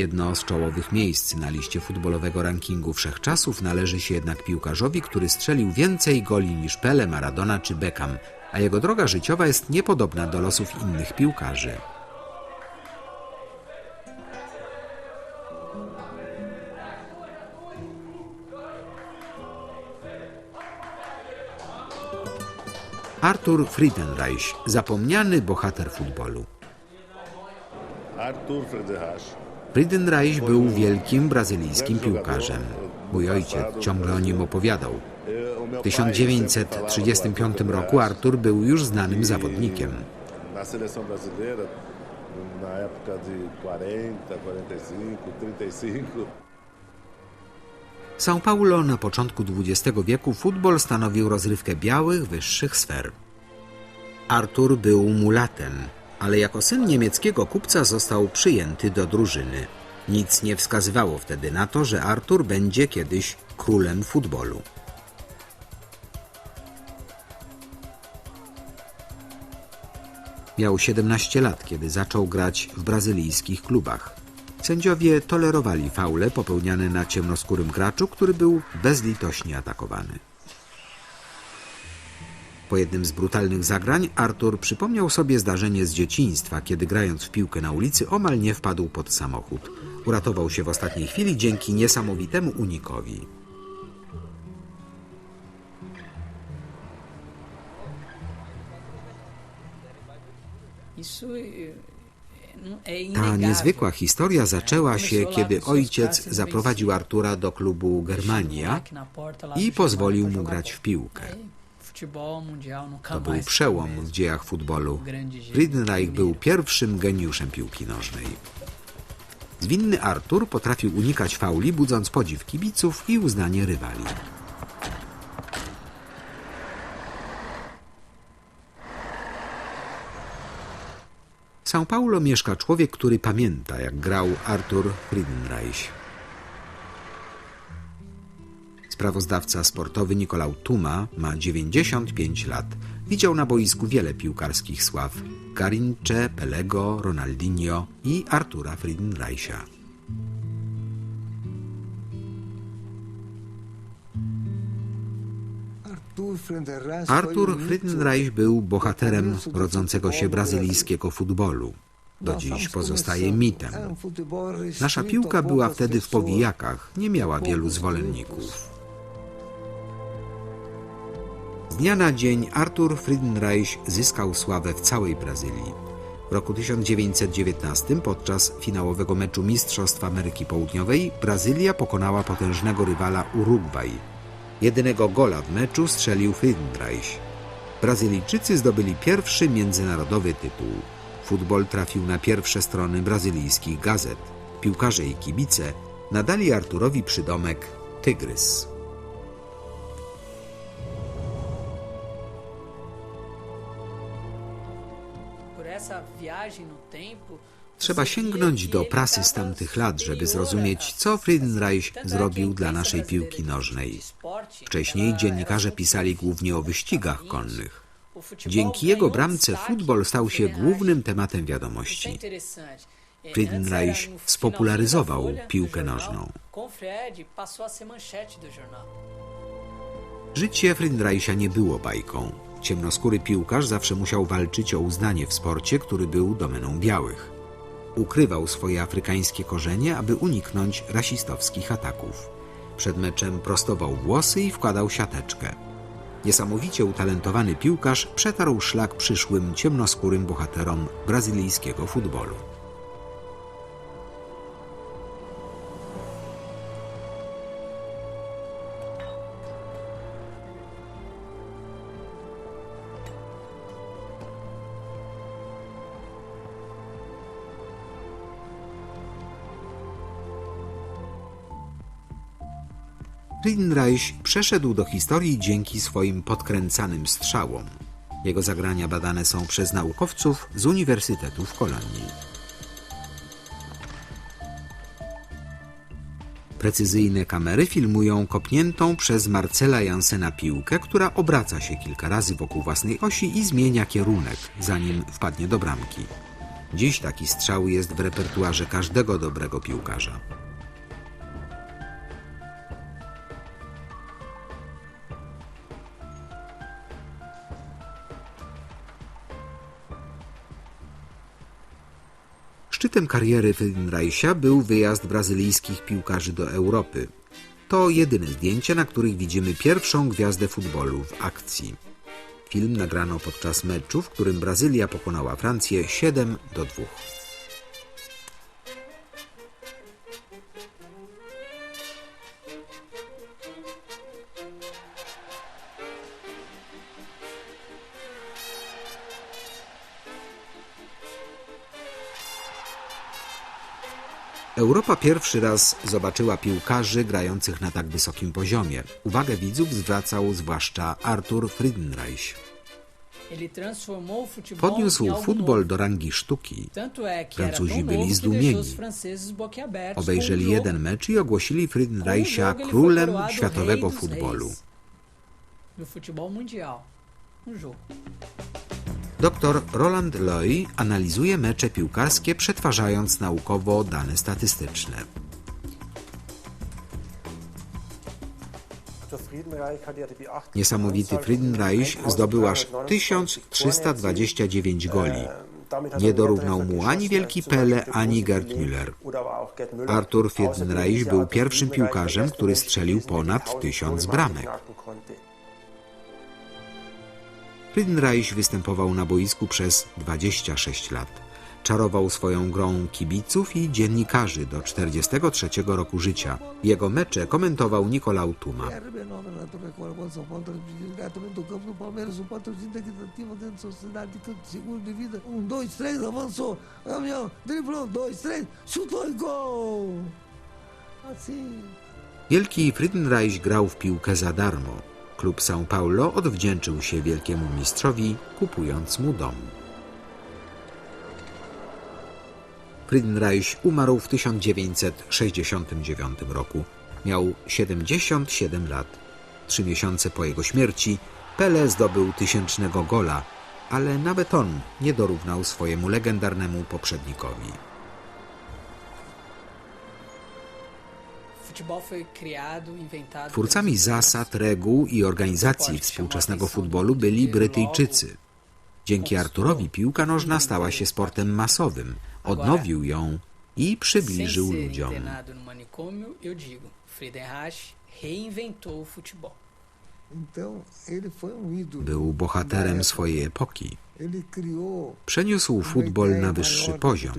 Jedno z czołowych miejsc na liście futbolowego rankingu wszechczasów należy się jednak piłkarzowi, który strzelił więcej goli niż Pele, Maradona czy Beckham, a jego droga życiowa jest niepodobna do losów innych piłkarzy. Artur Friedenreich, zapomniany bohater futbolu. Arthur Friedenreich. Friedenreich był wielkim brazylijskim piłkarzem. Mój ojciec ciągle o nim opowiadał. W 1935 roku Artur był już znanym zawodnikiem. Na seleção brasileira, na época de 40, 45, 35. São Paulo na początku XX wieku futbol stanowił rozrywkę białych, wyższych sfer. Artur był mulatem, ale jako syn niemieckiego kupca został przyjęty do drużyny. Nic nie wskazywało wtedy na to, że Artur będzie kiedyś królem futbolu. Miał 17 lat, kiedy zaczął grać w brazylijskich klubach. Sędziowie tolerowali faule popełniane na ciemnoskórym graczu, który był bezlitośnie atakowany. Po jednym z brutalnych zagrań Artur przypomniał sobie zdarzenie z dzieciństwa, kiedy grając w piłkę na ulicy omal nie wpadł pod samochód. Uratował się w ostatniej chwili dzięki niesamowitemu unikowi. Ta niezwykła historia zaczęła się, kiedy ojciec zaprowadził Artura do klubu Germania i pozwolił mu grać w piłkę. Nunca To był przełom w dziejach futbolu. Friedenreich był pierwszym geniuszem piłki nożnej. Zwinny Artur potrafił unikać fauli, budząc podziw kibiców i uznanie rywali. W São Paulo mieszka człowiek, który pamięta, jak grał Artur Friedenreich. Sprawozdawca sportowy Nikolau Tuma ma 95 lat. Widział na boisku wiele piłkarskich sław. Garincze, Pelego, Ronaldinho i Artura Friedenreicha. Artur Friedenreich był bohaterem rodzącego się brazylijskiego futbolu. Do dziś pozostaje mitem. Nasza piłka była wtedy w powijakach, nie miała wielu zwolenników. Dnia na dzień Artur Friedenreich zyskał sławę w całej Brazylii. W roku 1919 podczas finałowego meczu Mistrzostw Ameryki Południowej Brazylia pokonała potężnego rywala Urugwaj. Jedynego gola w meczu strzelił Friedenreich. Brazylijczycy zdobyli pierwszy międzynarodowy tytuł. Futbol trafił na pierwsze strony brazylijskich gazet. Piłkarze i kibice nadali Arturowi przydomek Tygrys. Trzeba você sięgnąć do prasy z tamtych lat, żeby zrozumieć, co Friedenreich zrobił dla naszej piłki nożnej. Wcześniej dziennikarze pisali głównie o wyścigach konnych. Dzięki jego ganhou bramce futbol stał się głównym tematem wiadomości. Friedenreich no spopularyzował piłkę nożną. Życie Friedenreicha nie było bajką. Ciemnoskóry piłkarz zawsze musiał walczyć o uznanie w sporcie, który był domeną białych. Ukrywał swoje afrykańskie korzenie, aby uniknąć rasistowskich ataków. Przed meczem prostował włosy i wkładał siateczkę. Niesamowicie utalentowany piłkarz przetarł szlak przyszłym ciemnoskórym bohaterom brazylijskiego futbolu. Friedenreich przeszedł do historii dzięki swoim podkręcanym strzałom. Jego zagrania badane są przez naukowców z Uniwersytetu w Kolonii. Precyzyjne kamery filmują kopniętą przez Marcela Jansena piłkę, która obraca się kilka razy wokół własnej osi i zmienia kierunek, zanim wpadnie do bramki. Dziś taki strzał jest w repertuarze każdego dobrego piłkarza. Szczytem kariery Friedenreicha był wyjazd brazylijskich piłkarzy do Europy. To jedyne zdjęcia, na których widzimy pierwszą gwiazdę futbolu w akcji. Film nagrano podczas meczu, w którym Brazylia pokonała Francję 7 do 2. Europa pierwszy raz zobaczyła piłkarzy grających na tak wysokim poziomie. Uwagę widzów zwracał zwłaszcza Arthur Friedenreich. Podniósł futbol do rangi sztuki. Francuzi byli zdumieni. Obejrzeli jeden mecz i ogłosili Friedenreicha królem światowego futbolu. Dr Roland Loy analizuje mecze piłkarskie, przetwarzając naukowo dane statystyczne. Niesamowity Friedenreich zdobył aż 1329 goli. Nie dorównał mu ani wielki Pele, ani Gerd Müller. Arthur Friedenreich był pierwszym piłkarzem, który strzelił ponad 1000 bramek. Friedenreich występował na boisku przez 26 lat. Czarował swoją grą kibiców i dziennikarzy do 43 roku życia. Jego mecze komentował Nicolau Tuma. Wielki Friedenreich grał w piłkę za darmo. Klub São Paulo odwdzięczył się wielkiemu mistrzowi, kupując mu dom. Friedenreich umarł w 1969 roku. Miał 77 lat. Trzy miesiące po jego śmierci Pele zdobył tysięcznego gola, ale nawet on nie dorównał swojemu legendarnemu poprzednikowi. Twórcami zasad, reguł i organizacji współczesnego futbolu byli Brytyjczycy. Dzięki Arturowi piłka nożna stała się sportem masowym, odnowił ją i przybliżył ludziom. no um. Był bohaterem swojej epoki. Przeniósł futbol na wyższy poziom.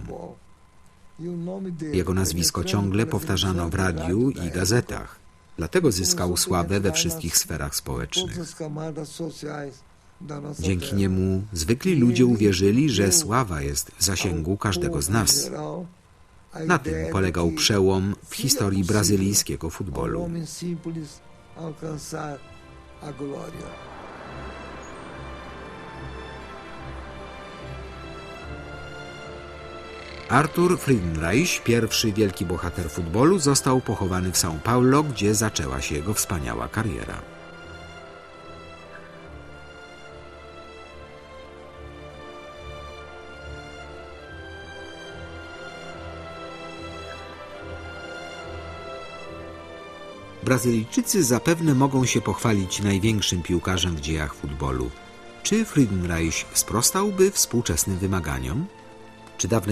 Jego nazwisko ciągle powtarzano w radiu i gazetach. Dlatego zyskał sławę we wszystkich sferach społecznych. Dzięki niemu zwykli ludzie uwierzyli, że sława jest w zasięgu każdego z nas. Na tym polegał przełom w historii brazylijskiego futbolu. Alcançar a glória. Arthur Friedenreich, pierwszy wielki bohater futbolu, został pochowany w São Paulo, gdzie zaczęła się jego wspaniała kariera. Brazylijczycy zapewne mogą się pochwalić największym piłkarzem w dziejach futbolu. Czy Friedenreich sprostałby współczesnym wymaganiom? Czy dawne